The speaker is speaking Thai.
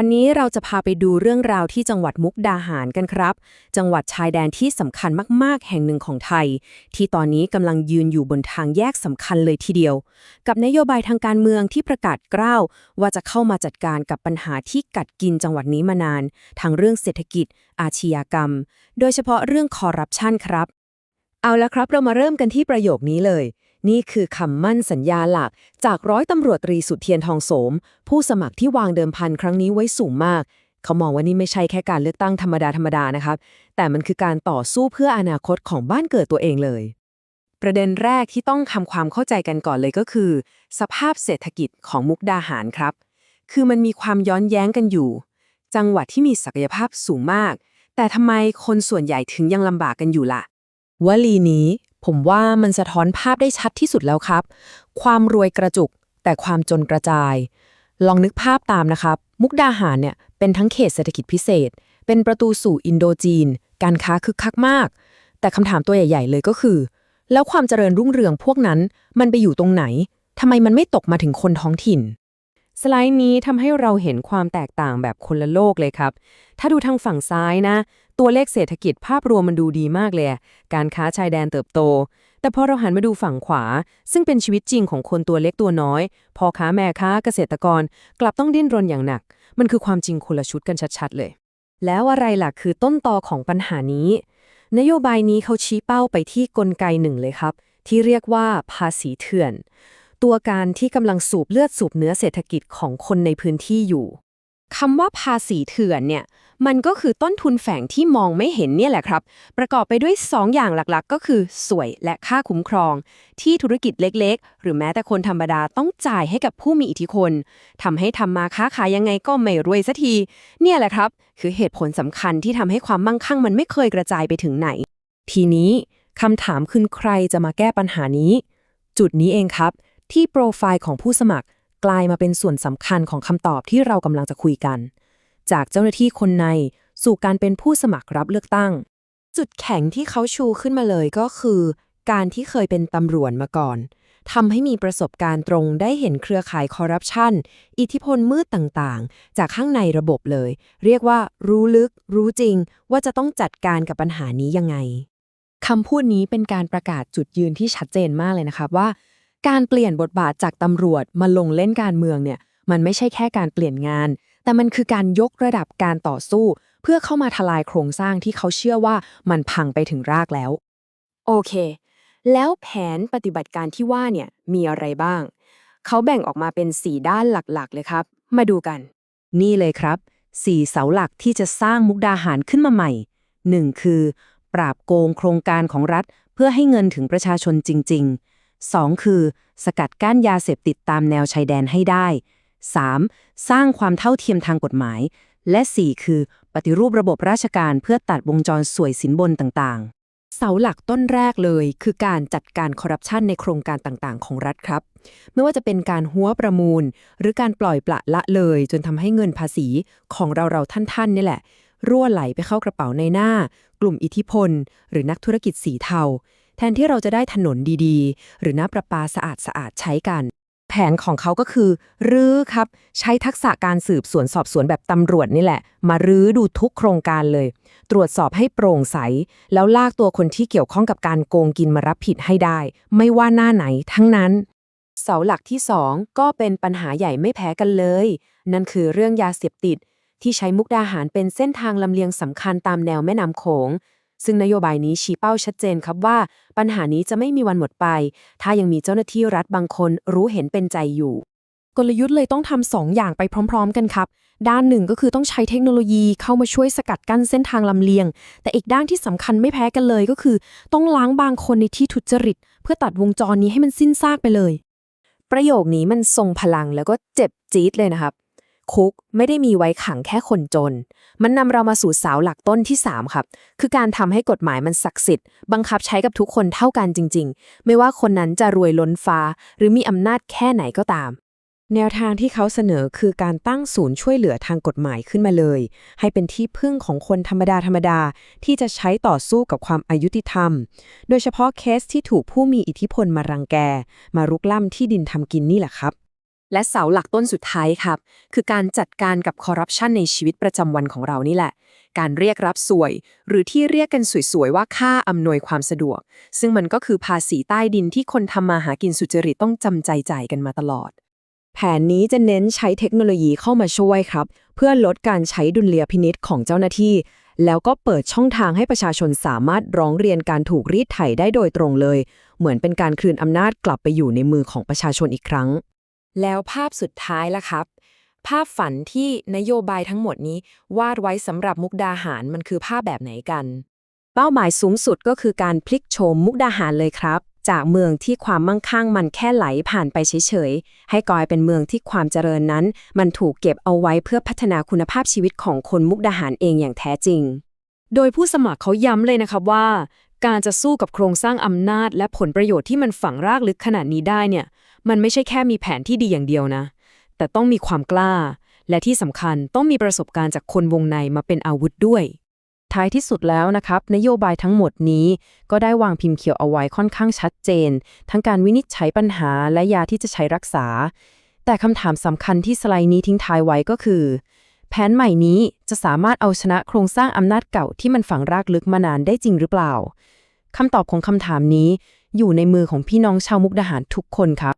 วันนี้เราจะพาไปดูเรื่องราวที่จังหวัดมุกดาหารกันครับ จังหวัดชายแดนที่สำคัญมาก ๆ แห่งหนึ่งของไทย ที่ตอนนี้กำลังยืนอยู่บนทางแยกสำคัญเลยทีเดียว กับนโยบายทางการเมืองที่ประกาศกล้าวว่าจะเข้ามาจัดการกับปัญหาที่กัดกินจังหวัดนี้มานาน ทั้งเรื่องเศรษฐกิจ อาชญากรรม โดยเฉพาะเรื่องคอร์รัปชันครับ เอาละครับเรามาเริ่มกันที่ประโยคนี้เลย นี่คือคำมั่นสัญญาหลัก จากร้อยตำรวจตรีสุเทียนทองโสม ผู้สมัครที่วางเดิมพันครั้งนี้ไว้สูงมาก เขามองว่านี่ไม่ใช่แค่การเลือกตั้งธรรมดาธรรมดานะครับ แต่มันคือการต่อสู้เพื่ออนาคตของบ้านเกิดตัวเองเลย ประเด็นแรกที่ต้องทำความเข้าใจกันก่อนเลยก็คือ สภาพเศรษฐกิจของมุกดาหารครับ คือมันมีความย้อนแย้งกันอยู่ จังหวัดที่มีศักยภาพสูงมาก แต่ทำไมคนส่วนใหญ่ถึงยังลำบากกันอยู่ล่ะวลีนี้ ผมว่ามันสะท้อนภาพได้ชัดที่สุดแล้วครับ ความรวยกระจุก แต่ความจนกระจาย ลองนึกภาพตามนะครับ มุกดาหารเนี่ยเป็นทั้งเขตเศรษฐกิจพิเศษ เป็นประตูสู่อินโดจีน การค้าคึกคักมาก แต่คำถามตัวใหญ่ ๆ เลยก็คือ แล้วความเจริญรุ่งเรืองพวกนั้นมันไปอยู่ตรงไหนทำไมมันไม่ตกมาถึงคนท้องถิ่น สไลด์นี้ทำให้เราเห็นความแตกต่างแบบคนละโลกเลยครับ ถ้าดูทางฝั่งซ้ายนะ ตัวเลขเศรษฐกิจภาพรวมมันดูดีมากเลย การค้าชายแดนเติบโต แต่พอเราหันมาดูฝั่งขวา ซึ่งเป็นชีวิตจริงของคนตัวเล็กตัวน้อยพ่อค้าแม่ค้าเกษตรกร กลับต้องดิ้นรนอย่างหนัก มันคือความจริงคนละชุดกันชัดๆเลย แล้วอะไรล่ะคือต้นตอของปัญหานี้ นโยบายนี้เขาชี้เป้าไปที่กลไกหนึ่งเลยครับ ที่เรียกว่าภาษีเถื่อน ตัวการที่กำลังสูบเลือดสูบเนื้อเศรษฐกิจของคนในพื้นที่อยู่คำว่าภาษีเถื่อนเนี่ย มันก็คือต้นทุนแฝงที่มองไม่เห็นเนี่ยแหละครับ ประกอบไปด้วย 2 อย่างหลักๆ ก็คือสวยและค่าคุ้มครอง ที่ธุรกิจเล็กๆ หรือแม้แต่คนธรรมดาต้องจ่ายให้กับผู้มีอิทธิพลทำให้ทำมาค้าขายยังไงก็ไม่รวยสักที เนี่ยแหละครับ คือเหตุผลสำคัญที่ทำให้ความมั่งคั่งมันไม่เคยกระจายไปถึงไหน ทีนี้คำถามคือใครจะมาแก้ปัญหานี้ จุดนี้เองครับ ที่โปรไฟล์ของผู้สมัครกลายมาเป็นส่วนสำคัญของคำตอบที่เรากำลังจะคุยกัน จากเจ้าหน้าที่คนในสู่การเป็นผู้สมัครรับเลือกตั้ง จุดแข็งที่เขาชูขึ้นมาเลยก็คือ การที่เคยเป็นตำรวจมาก่อนทำให้มีประสบการณ์ตรงได้เห็นเครือข่ายคอร์รัปชัน อิทธิพลมืดต่างๆ จากข้างในระบบเลย เรียกว่ารู้ลึก รู้จริง ว่าจะต้องจัดการกับปัญหานี้ยังไงคำพูดนี้เป็นการประกาศจุดยืนที่ชัดเจนมากเลยนะครับว่า การเปลี่ยนบทบาทจากตำรวจมาลงเล่นการเมืองเนี่ย มันไม่ใช่แค่การเปลี่ยนงาน แต่มันคือการยกระดับการต่อสู้ เพื่อเข้ามาทลายโครงสร้างที่เขาเชื่อว่ามันพังไปถึงรากแล้ว โอเค แล้วแผนปฏิบัติการที่ว่าเนี่ยมีอะไรบ้าง เขาแบ่งออกมาเป็น 4 ด้านหลักๆ เลยครับ มาดูกัน นี่เลยครับ4เสาหลักที่จะสร้างมุกดาหารขึ้นมาใหม่ 1. คือ ปราบโกงโครงการของรัฐ เพื่อให้เงินถึงประชาชนจริงๆ 2. คือ สกัดกั้นยาเสพติดตามแนวชายแดนให้ได้ 3. สร้างความเท่าเทียมทางกฎหมาย และ 4 คือ ปฏิรูประบบราชการเพื่อตัดวงจรสวยสินบนต่างๆ เสาหลักต้นแรกเลยคือการจัดการคอร์รัปชันในโครงการต่างๆ ของรัฐครับ ไม่ว่าจะเป็นการหัวประมูล หรือการปล่อยปละละเลย จนทำให้เงินภาษีของเราเราท่านๆนี่แหละ รั่วไหลไปเข้ากระเป๋าในหน้า กลุ่มอิทธิพล หรือนักธุรกิจสีเทา แทนที่เราจะได้ถนนดีๆ หรือน้ำประปาสะอาดสะอาดๆใช้กัน แผนของเขาก็คือ รื้อครับ ใช้ทักษะการสืบสวนสอบสวนแบบตำรวจนี่แหละ มารื้อดูทุกโครงการเลย ตรวจสอบให้โปร่งใส แล้วลากตัวคนที่เกี่ยวข้องกับการโกงกินมารับผิดให้ได้ ไม่ว่าหน้าไหนทั้งนั้นเสาหลักที่ 2 ก็เป็นปัญหาใหญ่ไม่แพ้กันเลย นั่นคือเรื่องยาเสพติด ที่ใช้มุกดาหารเป็นเส้นทางลำเลียงสำคัญตามแนวแม่น้ำโขง ซึ่งนโยบายนี้ชี้เป้าชัดเจนครับว่า ปัญหานี้จะไม่มีวันหมดไป ถ้ายังมีเจ้าหน้าที่รัฐบางคนรู้เห็นเป็นใจอยู่ กลยุทธ์เลยต้องทำสองอย่างไปพร้อม ๆ กันครับ ด้านหนึ่งก็คือต้องใช้เทคโนโลยีเข้ามาช่วยสกัดกั้นเส้นทางลำเลียง แต่อีกด้านที่สำคัญไม่แพ้กันเลยก็คือ ต้องล้างบางคนในที่ทุจริต เพื่อตัดวงจรนี้ให้มันสิ้นซากไปเลย ประโยคนี้มันทรงพลังแล้วก็เจ็บจี๊ดเลยนะครับ คุกไม่ได้มีไว้ขังแค่คนจน มันนำเรามาสู่เสาหลักต้นที่ 3 ครับ คือการทำให้กฎหมายมันศักดิ์สิทธิ์ บังคับใช้กับทุกคนเท่ากันจริง ๆ ไม่ว่าคนนั้นจะรวยล้นฟ้า หรือมีอำนาจแค่ไหนก็ตาม แนวทางที่เขาเสนอคือการตั้งศูนย์ช่วยเหลือทางกฎหมายขึ้นมาเลย ให้เป็นที่พึ่งของคนธรรมดาธรรมดาที่จะใช้ต่อสู้กับความอายุติธรรม โดยเฉพาะเคสที่ถูกผู้มีอิทธิพลมารังแก มารุกล้ำที่ดินทำกินนี่แหละครับ และเสาหลักต้นสุดท้ายครับ คือการจัดการกับคอร์รัปชันในชีวิตประจำวันของเรานี่แหละ การเรียกรับสวย หรือที่เรียกกันสวยๆ ว่าค่าอำนวยความสะดวก ซึ่งมันก็คือภาษีใต้ดินที่คนทำมาหากินสุจริตต้องจำใจจ่ายกันมาตลอด แผนนี้จะเน้นใช้เทคโนโลยีเข้ามาช่วยครับ เพื่อลดการใช้ดุลยพินิษของเจ้าหน้าที่ แล้วก็เปิดช่องทางให้ประชาชนสามารถร้องเรียนการถูกรีดไถได้โดยตรงเลย เหมือนเป็นการคืนอำนาจกลับไปอยู่ในมือของประชาชนอีกครั้ง แล้วภาพสุดท้ายล่ะครับ ภาพฝันที่นโยบายทั้งหมดนี้ วาดไว้สำหรับมุกดาหารมันคือภาพแบบไหนกัน เป้าหมายสูงสุดก็คือการพลิกโฉมมุกดาหารเลยครับ จากเมืองที่ความมั่งคั่งมันแค่ไหลผ่านไปเฉยๆ ให้กลายเป็นเมืองที่ความเจริญนั้น มันถูกเก็บเอาไว้เพื่อพัฒนาคุณภาพชีวิตของคนมุกดาหารเองอย่างแท้จริง โดยผู้สมัครเขาย้ำเลยนะครับว่า การจะสู้กับโครงสร้างอำนาจ และผลประโยชน์ที่มันฝังรากลึกขนาดนี้ได้เนี่ย มันไม่ใช่แค่มีแผนที่ดีอย่างเดียวนะ แต่ต้องมีความกล้า และที่สำคัญต้องมีประสบการณ์จากคนวงในมาเป็นอาวุธด้วย ท้ายที่สุดแล้วนะครับ นโยบายทั้งหมดนี้ ก็ได้วางพิมพ์เขียวเอาไว้ค่อนข้างชัดเจน ทั้งการวินิจฉัยปัญหาและยาที่จะใช้รักษา แต่คำถามสำคัญที่สไลด์นี้ทิ้งท้ายไว้ก็คือ แผนใหม่นี้จะสามารถเอาชนะโครงสร้างอำนาจเก่าที่มันฝังรากลึกมานานได้จริงหรือเปล่าคำตอบของคำถามนี้อยู่ในมือของพี่น้องชาวมุกดาหารทุกคนครับ